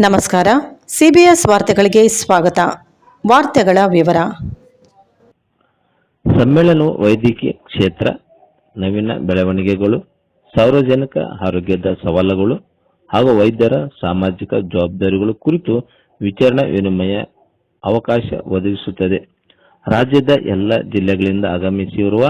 ನಮಸ್ಕಾರ. ಸಿಬಿಎಸ್ ವಾರ್ತೆಗಳಿಗೆ ಸ್ವಾಗತ. ವಾರ್ತೆಗಳ ವಿವರ. ಸಮ್ಮೇಳನವು ವೈದ್ಯಕೀಯ ಕ್ಷೇತ್ರ, ನವೀನ ಬೆಳವಣಿಗೆಗಳು, ಸಾರ್ವಜನಿಕ ಆರೋಗ್ಯದ ಸವಾಲುಗಳು ಹಾಗೂ ವೈದ್ಯರ ಸಾಮಾಜಿಕ ಜವಾಬ್ದಾರಿಗಳು ಕುರಿತು ವಿಚಾರಣಾ ವಿನಿಮಯ ಅವಕಾಶ ಒದಗಿಸುತ್ತದೆ. ರಾಜ್ಯದ ಎಲ್ಲ ಜಿಲ್ಲೆಗಳಿಂದ ಆಗಮಿಸಿರುವ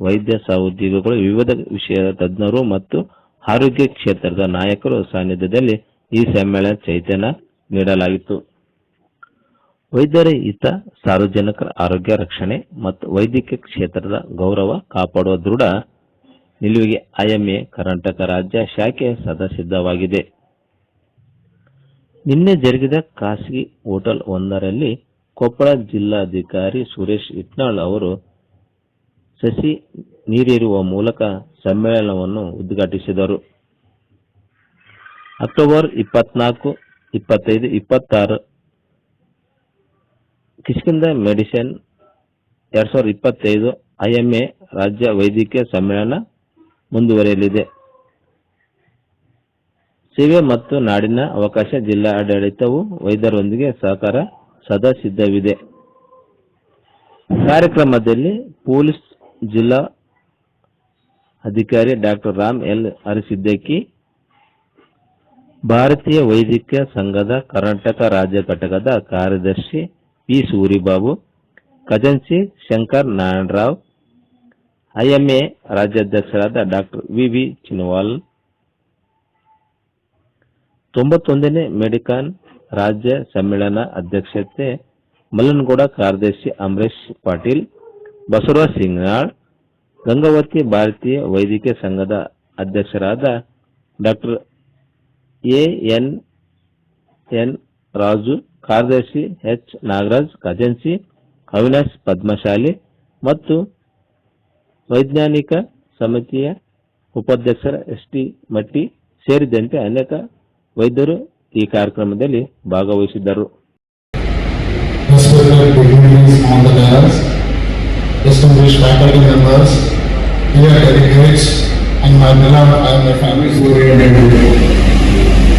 ವೈದ್ಯ ಸಹೋದ್ಯೋಗಿಗಳು ವಿವಿಧ ವಿಷಯದ ತಜ್ಞರು ಮತ್ತು ಆರೋಗ್ಯ ಕ್ಷೇತ್ರದ ನಾಯಕರು ಸಾನ್ನಿಧ್ಯದಲ್ಲಿ ಈ ಸಮ್ಮೇಳನ ಚೈತನ್ಯ ನೀಡಲಾಗಿತ್ತು. ವೈದ್ಯರ, ಹಿತ, ಸಾರ್ವಜನಿಕರ ಆರೋಗ್ಯ ರಕ್ಷಣೆ ಮತ್ತು ವೈದ್ಯಕೀಯ ಕ್ಷೇತ್ರದ ಗೌರವ ಕಾಪಾಡುವ ದೃಢ ನಿಲುವಿಗೆ ಐಎಂಎ ಕರ್ನಾಟಕ ರಾಜ್ಯ ಶಾಖೆ ಸದಸಿದ್ಧವಾಗಿದೆ. ನಿನ್ನೆ ಜರುಗಿದ ಖಾಸಗಿ ಹೋಟೆಲ್ ಒಂದರಲ್ಲಿ ಕೊಪ್ಪಳ ಜಿಲ್ಲಾಧಿಕಾರಿ ಸುರೇಶ್ ಇಟ್ನಾಳ್ ಅವರು ಸಸಿ ನೀರಿರುವ ಮೂಲಕ ಸಮ್ಮೇಳನವನ್ನು ಉದ್ಘಾಟಿಸಿದರು. ಅಕ್ಟೋಬರ್ ಇಪ್ಪತ್ನಾಲ್ಕು, ಇಪ್ಪತ್ತೈದು, ಇಪ್ಪತ್ತಾರು. ಕಿಷ್ಕಿಂದ ಮೆಡಿಸಿನ್ ಎರಡ್ ಸಾವಿರದ ಇಪ್ಪತ್ತೈದು ಐಎಂಎ ರಾಜ್ಯ ವೈದ್ಯಕೀಯ ಸಮ್ಮೇಳನ ಮುಂದುವರಿಯಲಿದೆ. ಸೇವೆ ಮತ್ತು ನಾಡಿನ ಅವಕಾಶ ಜಿಲ್ಲಾ ಆಡಳಿತವು ವೈದ್ಯರೊಂದಿಗೆ ಸಹಕಾರ ಸದಾ ಸಿದ್ಧವಿದೆ ಕಾರ್ಯಕ್ರಮದಲ್ಲಿ ಪೊಲೀಸ್ ಜಿಲ್ಲಾ ಅಧಿಕಾರಿ ಡಾಕ್ಟರ್ ರಾಮ್ ಎಲ್ ಅರಸಿದ್ದಕ್ಕಿ ಭಾರತೀಯ ವೈದ್ಯಕೀಯ ಸಂಘದ ಕರ್ನಾಟಕ ರಾಜ್ಯ ಘಟಕದ ಕಾರ್ಯದರ್ಶಿ ಪಿ ಸೂರಿಬಾಬು, ಖಜಾಂಚಿ ಶಂಕರ್ ನಾರಾಯಣರಾವ್, ಐಎಂಎ ರಾಜ್ಯಾಧ್ಯಕ್ಷರಾದ ಡಾಕ್ಟರ್ ವಿ ವಿ ಚಿನವಾಲ್, ತೊಂಬತ್ತೊಂದನೇ ಮೆಡಿಕಾನ್ ರಾಜ್ಯ ಸಮ್ಮೇಳನ ಅಧ್ಯಕ್ಷತೆ ಮಲ್ಲನಗೌಡ ಕಾರ್ಯದರ್ಶಿ ಅಮರೇಶ್ ಪಾಟೀಲ್, ಬಸವರಾಜ್ ಸಿಂಗ್ನಾಳ್, ಗಂಗಾವತಿ ಭಾರತೀಯ ವೈದ್ಯಕೀಯ ಸಂಘದ ಅಧ್ಯಕ್ಷರಾದ doctor A N N Raju ಕಾರ್ಯದರ್ಶಿ ಎಚ್ ನಾಗರಾಜ್ ಖಜೆನ್ಸಿ ಅವಿನಾಶ್ ಪದ್ಮಶಾಲಿ ಮತ್ತು ವೈಜ್ಞಾನಿಕ ಸಮಿತಿಯ ಉಪಾಧ್ಯಕ್ಷ ಎಸ್ ಟಿ ಮಟ್ಟಿ ಸೇರಿದಂತೆ ಅನೇಕ ವೈದ್ಯರು ಈ ಕಾರ್ಯಕ್ರಮದಲ್ಲಿ ಭಾಗವಹಿಸಿದ್ದರು.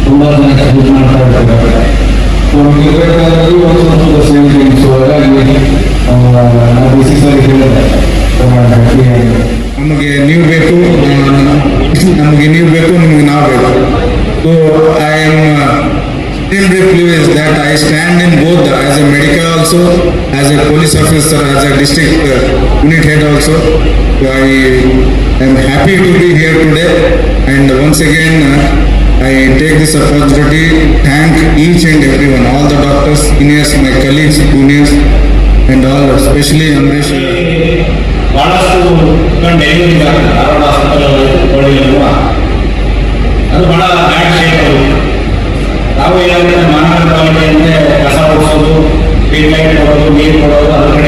ತುಂಬಾ ಜನ ಹೆಲ್ಪ್ ಮಾಡ್ತಾ ಇದ್ದಾರೆ ಸೊ ಕ್ರಿಕೆಟಲ್ಲಿ ಒಂದು ಸ್ವಲ್ಪ ಸೇಮ್ ಥಿಂಗ್ ಸೊ ಹಾಗಾಗಿ ಬೇಸಿಕ್ಸಾಗಿ ಹೇಳಿದೆ ನಮಗೆ ನೀವು ಬೇಕು ನಮಗೆ ನೀವು ಬೇಕು ನಿಮಗೆ ನಾವು ಬೇಕು so I am still privileged that I stand in both as a medical also, as a police officer, as a district uh, unit head also. So I am happy to be here today and once again uh, I take this opportunity thank each and everyone, all the doctors, seniors, my colleagues, juniors and all, especially Amrish. ಬಹಳಷ್ಟು delivery Dharwad hospital ಅದು ಬಹಳ ಬ್ಯಾಡ್ shape ಅದು ನಾವು ಏನಾಗುತ್ತೆ ಮಹಾನಗರ ಪಾಲಿಕೆಯಿಂದ ಕಸ ಓಡಿಸೋದು treatment ಕೊಡೋದು ನೀರು ಕೊಡೋದು ಅದ್ರ ಕಡೆಗೆ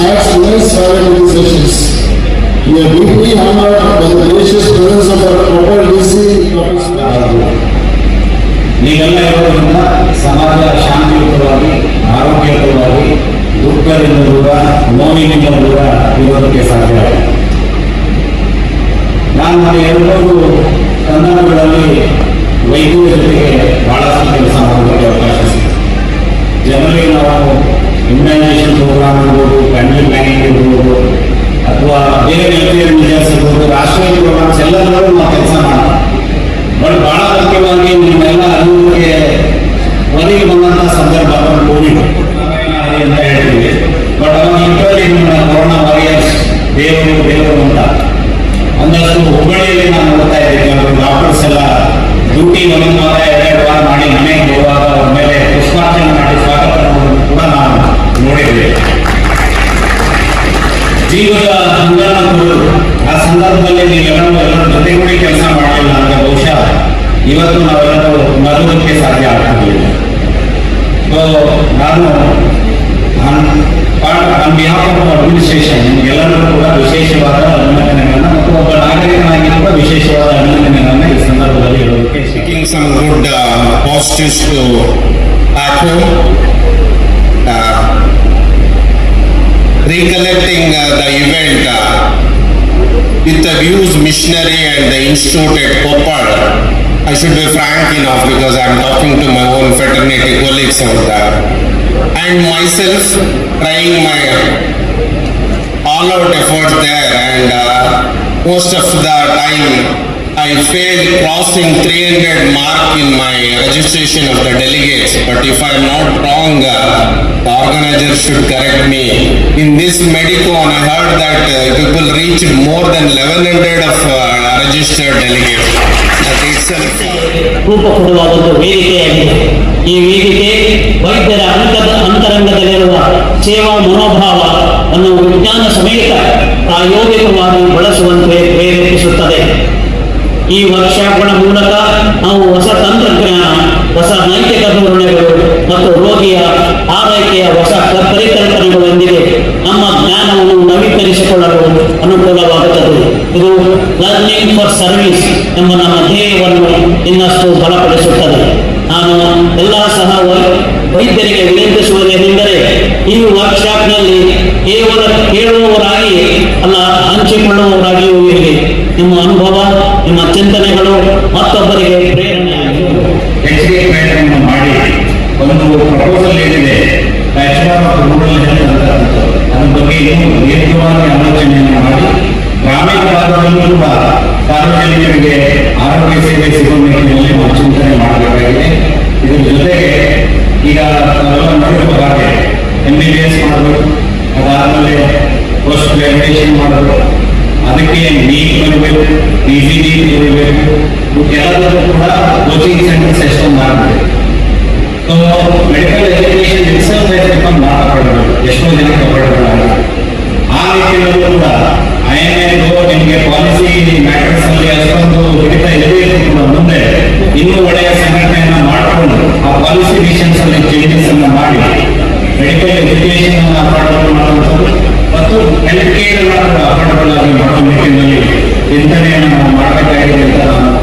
presence adds immense value to these sessions. We are deeply honored by the gracious presence of our proper DC. ನೀವೆಲ್ಲ ಸಮಾಜ ಶಾಂತಿಯುತವಾಗಿ, ಆರೋಗ್ಯಯುತವಾಗಿ, ದುಃಖದಿಂದ ದೂರ ನೋವಿನಿಂದ ದೂರ ಇರೋದಕ್ಕೆ ಸಾಧ್ಯ ನಾನು ಎರಡು ಕನ್ನಡಗಳಲ್ಲಿ ವೈದ್ಯರ ಜೊತೆಗೆ ಬಹಳಷ್ಟು ಕೆಲಸ ಮಾಡೋದಕ್ಕೆ ಅವಕಾಶ ಸಿಗುತ್ತೆ ಜನರಿಗೆ ನಾವು ಇಮ್ಯುನೈಸೇಷನ್ ಪ್ರೋಗ್ರಾಮ್ ಇರ್ಬೋದು ಫ್ಯಾಮಿಲಿ ಪ್ಲಾನಿಂಗ್ ಇರ್ಬೋದು ಅಥವಾ ಬೇರೆ ವೆಲ್ಫೇರ್ ಮೆಜರ್ಸ್ ಇರ್ಬೋದು ರಾಷ್ಟ್ರೀಯ ಪ್ರೋಗ್ರಾಮ್ಸ್ ಎಲ್ಲದರಲ್ಲೂ ನಾವು ಕೆಲಸ ಮಾಡ್ತೀವಿ ಬಟ್ ಬಹಳ ಮುಖ್ಯವಾಗಿ ನಿಮ್ಮೆಲ್ಲ ಅರಿವಿಗೆ ಒದಗಿ ಬಂದಂತಹ ಸಂದರ್ಭ ಕೋವಿಡ್. ಅಂತ ಹೇಳ್ತೀವಿ. ಬಟ್ ಅವಾಗ ಲಿಟ್ರಲಿ ನಿಮ್ಮ ಕೊರೋನಾ ವಾರಿಯರ್ಸ್ ದೇವರು ದೇವರು ಅಂತ. ಒಂದಷ್ಟು ಹುಬ್ಬಳ್ಳಿಯಲ್ಲಿ ನಾನು ನೋಡ್ತಾ ಇದ್ದೀನಿ ಡಾಕ್ಟರ್ಸ್ ಎಲ್ಲ ಡ್ಯೂಟಿ ಒಂದು ವಾರ ಎರಡೆರಡು ವಾರ ಮಾಡಿ ಮನೆಗೆ ಹೋಗುವಾಗ ಅವ್ರ ಮೇಲೆ ಪುಷ್ಪಾರ್ಚನೆ ಮಾಡಿ ಸ್ವಾಗತ ಮಾಡೋದನ್ನು ಕೂಡ ನಾವು ನೋಡಿದ್ದೇವೆ ಜೀವದ ಹಂಗಾಮಗಳು ಆ ಸಂದರ್ಭದಲ್ಲಿ ನೀವೆಲ್ಲರೂ ಎಲ್ಲರ ಜೊತೆಗೂಡಿ ಕೆಲಸ ಮಾಡಲಿಲ್ಲ ಅಂದ್ರೆ ಬಹುಶಃ ಇವತ್ತು ನಾವೆಲ್ಲರೂ ನಗುವುದಕ್ಕೆ ಸಾಧ್ಯ ಆಗ್ತಿರಲಿಲ್ಲ ಸೊ ನಾನು ಆನ್ ಬಿಹಾಫ್ ಆಫ್ ಅಡ್ಮಿನಿಸ್ಟ್ರೇಷನ್ ನಿಮಗೆಲ್ಲರಿಗೂ ಕೂಡ ವಿಶೇಷವಾದ ಅಭಿನಂದನೆಗಳನ್ನ ಮತ್ತು ಒಬ್ಬ ನಾಗರಿಕನಾಗಿ ಕೂಡ ವಿಶೇಷವಾದ ಅಭಿನಂದನೆಗಳನ್ನ ಈ ಸಂದರ್ಭದಲ್ಲಿ ಹೇಳೋದಕ್ಕೆ ಇಷ್ಟ some good positives to home. Uh, recollecting with the views missionary and the institute at Koppal. I should be frank enough because I am talking to my own fraternity colleagues out there. And myself trying my all out effort there and uh, most of the time I failed crossing 300 mark in my registration of the delegates but if I am not wrong uh, the organizer should correct me in this medicon I heard that uh, people reached more than 1100 of uh, registered delegates that itself ರೂಪ ಕೊಡುವ ಒಂದು ವೇದಿಕೆಯಾಗಿದೆ ಈ ವೇದಿಕೆ ವೈದ್ಯರ ಅಂತರ ಅಂತರಂಗದಲ್ಲಿರುವ ಸೇವಾ ಮನೋಭಾವ ಅನ್ನು ವಿಜ್ಞಾನ ಸಮೇತ ಪ್ರಾಯೋಗಿಕವಾಗಿ ಬಳಸುವಂತೆ ಪ್ರೇರೇಪಿಸುತ್ತದೆ ಈ ವರ್ಕ್ಶಾಪ್ಗಳ ಮೂಲಕ ನಾವು ಹೊಸ ತಂತ್ರಜ್ಞಾನ, ಹೊಸ ನೈತಿಕ ಧೋರಣೆಗಳು ಮತ್ತು ರೋಗಿಯ ಆರೈಕೆಯ ಹೊಸ ಪರಿಕಲ್ಪನೆಗಳೊಂದಿಗೆ ನಮ್ಮ ಜ್ಞಾನವನ್ನು ನವೀಕರಿಸಿಕೊಳ್ಳಲು ಅನುಕೂಲವಾಗುತ್ತದೆ. ಇದು ಲರ್ನಿಂಗ್ ಫಾರ್ ಸರ್ವಿಸ್ ಎಂಬ ನಮ್ಮ ಧ್ಯೇಯವನ್ನು ಇನ್ನಷ್ಟು ಬಲಪಡಿಸುತ್ತದೆ. ನಾನು ಎಲ್ಲ ಸಹ ವೈದ್ಯರಿಗೆ ವಿನಂತಿಸುವುದೇನೆಂದರೆ ಈ ವರ್ಕ್ಶಾಪ್ನಲ್ಲಿ ಕೇವಲ ಕೇಳುವವರಾಗಿ ಅಲ್ಲ, ಹಂಚಿಕೊಳ್ಳುವವರಾಗಿಯೂ ಇರಲಿ. ನಿಮ್ಮ ಅನುಭವ ನಿಮ್ಮ ಚಿಂತನೆಗಳು ಮತ್ತೊಬ್ಬರಿಗೆ ಪ್ರೇರಣೆಯಾಗಿ. ಹೆಚ್ಚಿಗೆ ಪ್ರಯತ್ನವನ್ನು ಮಾಡಿ. ಒಂದು ಪ್ರಪೋಸಲ್ ಏನಿದೆ ಅದ್ರ ಬಗ್ಗೆ ಇನ್ನೂ ದೀರ್ಘವಾಗಿ ಆಲೋಚನೆಯನ್ನು ಮಾಡಿ. ಗ್ರಾಮೀಣ ಭಾಗದಲ್ಲೂ ಕೂಡ ಸಾರ್ವಜನಿಕರಿಗೆ ಆರೋಗ್ಯ ಸೇವೆ ಸಿಗುವ ನಿಟ್ಟಿನಲ್ಲಿ ನಾವು ಚಿಂತನೆ ಮಾಡಬೇಕಾಗಿದೆ. ಇದ್ರ ಜೊತೆಗೆ ಈಗ ನಾವೆಲ್ಲ ನೋಡಿರುವ ಹಾಗೆ ಎಂ ಬಿ ಬಿ ಎಸ್ ಮಾಡಬೇಕು. ಅದಾದಮೇಲೆ ಪೋಸ್ಟ್ ಗ್ರಾಜುಯೇಷನ್ ಮಾಡಬೇಕು. ಅದಕ್ಕೆ ನೀಟ್ ಬರಬೇಕು ಪಿ ಸಿ ಡಿ ಬರಬೇಕು ಎಲ್ಲದಕ್ಕೂ ಕೂಡ ಕೋಚಿಂಗ್ ಸೆಂಟರ್ಸ್ ಎಷ್ಟೊಂದು ಮಾಡಬೇಕು so medical education itself not affordable ಎಷ್ಟೋ ಜನ ಅಫೋರ್ಡಬಲ್ ಆ ರೀತಿಯಲ್ಲೂ ಕೂಡ ಐ ಎಂ ಎ ನಿಮಗೆ ಪಾಲಿಸಿ ಮ್ಯಾಟರ್ಸ್ ಅಲ್ಲಿ ಅಷ್ಟೊಂದು ಹಿಡಿತ ಇದ್ರು ಕೂಡ ಮುಂದೆ ಇನ್ನೂ ಒಳ್ಳೆಯ ಸಂಘಟನೆಯನ್ನು ಮಾಡಿಕೊಂಡು ಆ ಪಾಲಿಸಿ ಡಿಸಿಷನ್ಸ್ ಅಲ್ಲಿ ಚೇಂಜಸ್ ಅನ್ನು ಮಾಡಿ. ಮೆಡಿಕಲ್ ಎಜುಕೇಶನ್ ಅನ್ನು ಮಾಡುವಂಥದ್ದು ಮತ್ತು ಹೆಲ್ತ್ ಕೇರ್ ಮಾಡುವ ನಿಟ್ಟಿನಲ್ಲಿ ಚಿಂತನೆಯನ್ನು ನಾವು ಮಾಡಬೇಕಾಗಿದೆ ಅಂತ ನಾನು